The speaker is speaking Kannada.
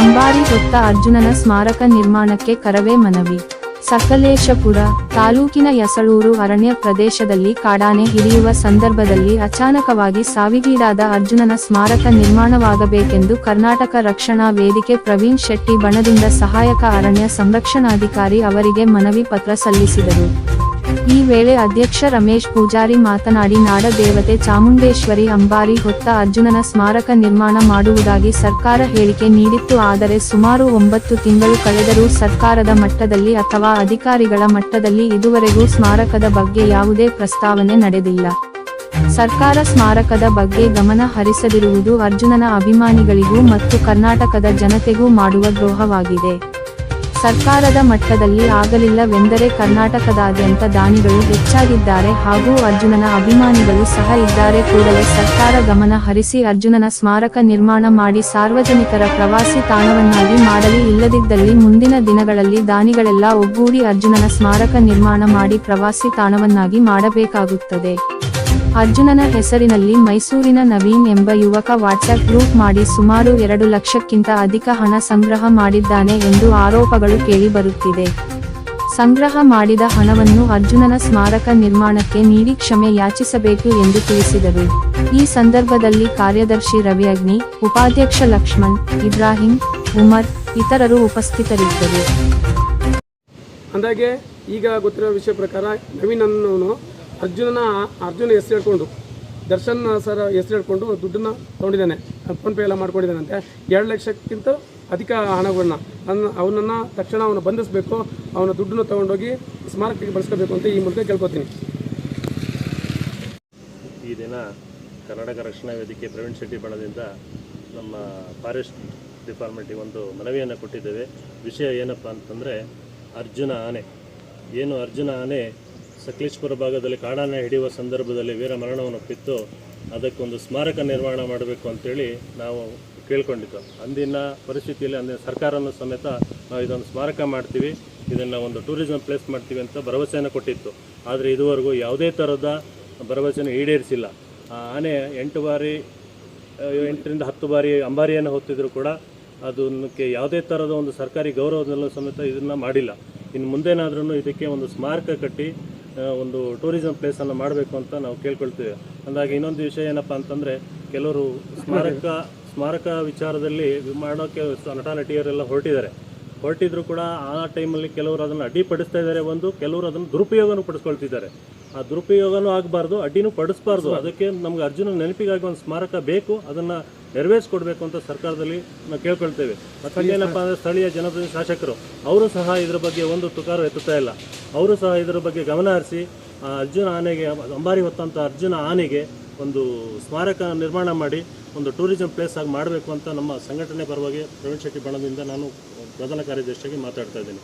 ಅಂಬಾರಿ ಹೊತ್ತ ಅರ್ಜುನನ ಸ್ಮಾರಕ ನಿರ್ಮಾಣಕ್ಕೆ ಕರವೇ ಮನವಿ. ಸಕಲೇಶಪುರ ತಾಲೂಕಿನ ಯಸಳೂರು ಅರಣ್ಯ ಪ್ರದೇಶದಲ್ಲಿ ಕಾಡಾನೆ ಹಿಡಿಯುವ ಸಂದರ್ಭದಲ್ಲಿ ಅಚಾನಕವಾಗಿ ಸಾವಿಗೀಡಾದ ಅರ್ಜುನನ ಸ್ಮಾರಕ ನಿರ್ಮಾಣವಾಗಬೇಕೆಂದು ಕರ್ನಾಟಕ ರಕ್ಷಣಾ ವೇದಿಕೆ ಪ್ರವೀಣ್ ಶೆಟ್ಟಿ ಬಣದಿಂದ ಸಹಾಯಕ ಅರಣ್ಯ ಸಂರಕ್ಷಣಾಧಿಕಾರಿ ಅವರಿಗೆ ಮನವಿ ಪತ್ರ ಸಲ್ಲಿಸಿದರು. ಈ ವೇಳೆ ಅಧ್ಯಕ್ಷ ರಮೇಶ್ ಪೂಜಾರಿ ಮಾತನಾಡಿ ನಾಡ ದೇವತೆ ಚಾಮುಂಡೇಶ್ವರಿ ಅಂಬಾರಿ ಹೊತ್ತ ಅರ್ಜುನನ ಸ್ಮಾರಕ ನಿರ್ಮಾಣ ಮಾಡುವುದಾಗಿ ಸರ್ಕಾರ ಹೇಳಿಕೆ ನೀಡಿತ್ತು. ಆದರೆ ಸುಮಾರು ಒಂಬತ್ತು ತಿಂಗಳು ಕಳೆದರೂ ಸರ್ಕಾರದ ಮಟ್ಟದಲ್ಲಿ ಅಥವಾ ಅಧಿಕಾರಿಗಳ ಮಟ್ಟದಲ್ಲಿ ಇದುವರೆಗೂ ಸ್ಮಾರಕದ ಬಗ್ಗೆ ಯಾವುದೇ ಪ್ರಸ್ತಾವನೆ ನಡೆದಿಲ್ಲ. ಸರ್ಕಾರ ಸ್ಮಾರಕದ ಬಗ್ಗೆ ಗಮನ ಹರಿಸದಿರುವುದು ಅರ್ಜುನನ ಅಭಿಮಾನಿಗಳಿಗೂ ಮತ್ತು ಕರ್ನಾಟಕದ ಜನತೆಗೂ ಮಾಡುವ ದ್ರೋಹವಾಗಿದೆ. ಸರ್ಕಾರದ ಮಟ್ಟದಲ್ಲಿ ಆಗಲಿಲ್ಲವೆಂದರೆ ಕರ್ನಾಟಕದಾದ್ಯಂತ ದಾನಿಗಳು ಹೆಚ್ಚಾಗಿದ್ದಾರೆ ಹಾಗೂ ಅರ್ಜುನನ ಅಭಿಮಾನಿಗಳು ಸಹ ಇದ್ದಾರೆ ಕೂಡಲೇ ಸರ್ಕಾರ ಗಮನ ಹರಿಸಿ ಅರ್ಜುನನ ಸ್ಮಾರಕ ನಿರ್ಮಾಣ ಮಾಡಿ ಸಾರ್ವಜನಿಕರ ಪ್ರವಾಸಿ ತಾಣವನ್ನಾಗಿ ಮಾಡಲಿ ಇಲ್ಲದಿದ್ದಲ್ಲಿ ಮುಂದಿನ ದಿನಗಳಲ್ಲಿ ದಾನಿಗಳೆಲ್ಲ ಒಗ್ಗೂಡಿ ಅರ್ಜುನನ ಸ್ಮಾರಕ ನಿರ್ಮಾಣ ಮಾಡಿ ಪ್ರವಾಸಿ ತಾಣವನ್ನಾಗಿ ಮಾಡಬೇಕಾಗುತ್ತದೆ. ಅರ್ಜುನನ ಹೆಸರಿನಲ್ಲಿ ಮೈಸೂರಿನ ನವೀನ್ ಎಂಬ ಯುವಕ ವಾಟ್ಸ್ಆಪ್ ಗ್ರೂಪ್ ಮಾಡಿ ಸುಮಾರು ಎರಡು ಲಕ್ಷಕ್ಕಿಂತ ಅಧಿಕ ಹಣ ಸಂಗ್ರಹ ಮಾಡಿದ್ದಾನೆ ಎಂದು ಆರೋಪಗಳು ಕೇಳಿಬರುತ್ತಿದೆ ಸಂಗ್ರಹ ಮಾಡಿದ ಹಣವನ್ನು ಅರ್ಜುನನ ಸ್ಮಾರಕ ನಿರ್ಮಾಣಕ್ಕೆ ನೀಡಿ ಕ್ಷಮೆ ಯಾಚಿಸಬೇಕು ಎಂದು ತಿಳಿಸಿದರು. ಈ ಸಂದರ್ಭದಲ್ಲಿ ಕಾರ್ಯದರ್ಶಿ ರವಿ ಅಗ್ನಿ ಉಪಾಧ್ಯಕ್ಷ ಲಕ್ಷ್ಮಣ್, ಇಬ್ರಾಹಿಂ, ಉಮರ್ ಇತರರು ಉಪಸ್ಥಿತರಿದ್ದರು. ಅಂದಾಗೆ ಈಗ ಗೊತ್ತಿರೋ ವಿಷಯ ಪ್ರಕಾರ ನವೀನ್ ಅರ್ಜುನನ, ಅರ್ಜುನ ಹೆಸರು ಹೇಳ್ಕೊಂಡು, ದರ್ಶನ್ ಸರ್ ಹೆಸರು ಹೇಳ್ಕೊಂಡು ದುಡ್ಡನ್ನ ತೊಗೊಂಡಿದ್ದಾನೆ. ಫೋನ್ಪೇ ಎಲ್ಲ ಮಾಡ್ಕೊಂಡಿದ್ದಾನಂತೆ. ಎರಡು ಲಕ್ಷಕ್ಕಿಂತ ಅಧಿಕ ಹಣಗಳನ್ನ ಅನ್ನ ಅವನನ್ನು ತಕ್ಷಣ ಅವನು ಬಂಧಿಸಬೇಕು, ಅವನ ದುಡ್ಡನ್ನು ತೊಗೊಂಡೋಗಿ ಸ್ಮಾರಕಕ್ಕೆ ಬಳಸ್ಕೋಬೇಕು ಅಂತ ಈ ಮೂಲಕ ಕೇಳ್ಕೊತೀನಿ. ಈ ದಿನ ಕರ್ನಾಟಕ ರಕ್ಷಣಾ ವೇದಿಕೆ ಪ್ರವೀಣ್ ಶೆಟ್ಟಿ ಬಣದಿಂದ ನಮ್ಮ ಫಾರೆಸ್ಟ್ ಡಿಪಾರ್ಟ್ಮೆಂಟಿಗೆ ಒಂದು ಮನವಿಯನ್ನು ಕೊಟ್ಟಿದ್ದೇವೆ. ವಿಷಯ ಏನಪ್ಪ ಅಂತಂದರೆ ಅರ್ಜುನ ಆನೆ. ಏನು ಅರ್ಜುನ ಆನೆ ಸಕಲೇಶ್ಪುರ ಭಾಗದಲ್ಲಿ ಕಾಡಾನೆ ಹಿಡಿಯುವ ಸಂದರ್ಭದಲ್ಲಿ ವೀರ ಮರಣವನ್ನೊಪ್ಪಿತ್ತು ಅದಕ್ಕೊಂದು ಸ್ಮಾರಕ ನಿರ್ಮಾಣ ಮಾಡಬೇಕು ಅಂತೇಳಿ ನಾವು ಕೇಳ್ಕೊಂಡಿದ್ದು. ಅಂದಿನ ಪರಿಸ್ಥಿತಿಯಲ್ಲಿ ಅಂದಿನ ಸರ್ಕಾರನೂ ಸಮೇತ ನಾವು ಇದೊಂದು ಸ್ಮಾರಕ ಮಾಡ್ತೀವಿ. ಇದನ್ನು ಒಂದು ಟೂರಿಸಂ ಪ್ಲೇಸ್ ಮಾಡ್ತೀವಿ ಅಂತ ಭರವಸೆಯನ್ನು ಕೊಟ್ಟಿತ್ತು. ಆದರೆ ಇದುವರೆಗೂ ಯಾವುದೇ ಥರದ ಭರವಸೆಯನ್ನು ಈಡೇರಿಸಿಲ್ಲ. ಆನೆ ಎಂಟು ಬಾರಿ ಎಂಟರಿಂದ ಹತ್ತು ಬಾರಿ ಅಂಬಾರಿಯನ್ನು ಹೊತ್ತಿದ್ರು ಕೂಡ ಅದಕ್ಕೆ ಯಾವುದೇ ಥರದ ಒಂದು ಸರ್ಕಾರಿ ಗೌರವದಲ್ಲೂ ಸಮೇತ ಇದನ್ನು ಮಾಡಿಲ್ಲ. ಇನ್ನು ಮುಂದೇನಾದ್ರೂ ಇದಕ್ಕೆ ಒಂದು ಸ್ಮಾರಕ ಕಟ್ಟಿ ಒಂದು ಟೂರಿಸಂ ಪ್ಲೇಸನ್ನು ಮಾಡಬೇಕು ಅಂತ ನಾವು ಕೇಳ್ಕೊಳ್ತೀವಿ. ಅಂದಾಗ ಇನ್ನೊಂದು ವಿಷಯ ಏನಪ್ಪ ಅಂತಂದರೆ, ಕೆಲವರು ಸ್ಮಾರಕ ಸ್ಮಾರಕ ವಿಚಾರದಲ್ಲಿ ಮಾಡೋಕ್ಕೆ ನಟ, ನಟಿಯರೆಲ್ಲ ಹೊರಟಿದ್ದಾರೆ. ಹೊರಟಿದ್ರು ಕೂಡ ಆ ಟೈಮಲ್ಲಿ ಕೆಲವರು ಅದನ್ನು ಅಡ್ಡಿಪಡಿಸ್ತಾ ಇದ್ದಾರೆ ಒಂದು ಕೆಲವರು ಅದನ್ನು ದುರುಪಯೋಗನೂ ಪಡಿಸ್ಕೊಳ್ತಿದ್ದಾರೆ. ಆ ದುರುಪಯೋಗನೂ ಆಗಬಾರ್ದು ಅಡ್ಡಿನೂ ಪಡಿಸ್ಬಾರ್ದು. ಅದಕ್ಕೆ ನಮ್ಗೆ ಅರ್ಜುನ ನೆನಪಿಗಾಗಿ ಒಂದು ಸ್ಮಾರಕ ಬೇಕು ಅದನ್ನು ನೆರವೇರಿಸ್ಕೊಡ್ಬೇಕು ಅಂತ ಸರ್ಕಾರದಲ್ಲಿ ನಾವು ಕೇಳ್ಕೊಳ್ತೇವೆ. ಮತ್ತು ಏನಪ್ಪ ಅಂದರೆ ಸ್ಥಳೀಯ ಜನಪ್ರತಿನಿಧಿ ಶಾಸಕರು ಅವರು ಸಹ ಇದರ ಬಗ್ಗೆ ಒಂದು ತುಕಾರು ಎತ್ತುತ್ತಾ ಇಲ್ಲ. ಅವರು ಸಹ ಇದರ ಬಗ್ಗೆ ಗಮನ ಹರಿಸಿ ಆ ಅರ್ಜುನ ಆನೆಗೆ ಅಂಬಾರಿ ಹೊತ್ತಂಥ ಅರ್ಜುನ ಆನೆಗೆ ಒಂದು ಸ್ಮಾರಕ ನಿರ್ಮಾಣ ಮಾಡಿ ಒಂದು ಟೂರಿಸಂ ಪ್ಲೇಸ್ ಆಗಿ ಮಾಡಬೇಕು ಅಂತ ನಮ್ಮ ಸಂಘಟನೆ ಪರವಾಗಿ ಪ್ರವೀಣ್ ಶೆಟ್ಟಿ ಬಣದಿಂದ ನಾನು ಪ್ರಧಾನ ಕಾರ್ಯದರ್ಶಿಯಾಗಿ ಮಾತಾಡ್ತಾ ಇದ್ದೀನಿ.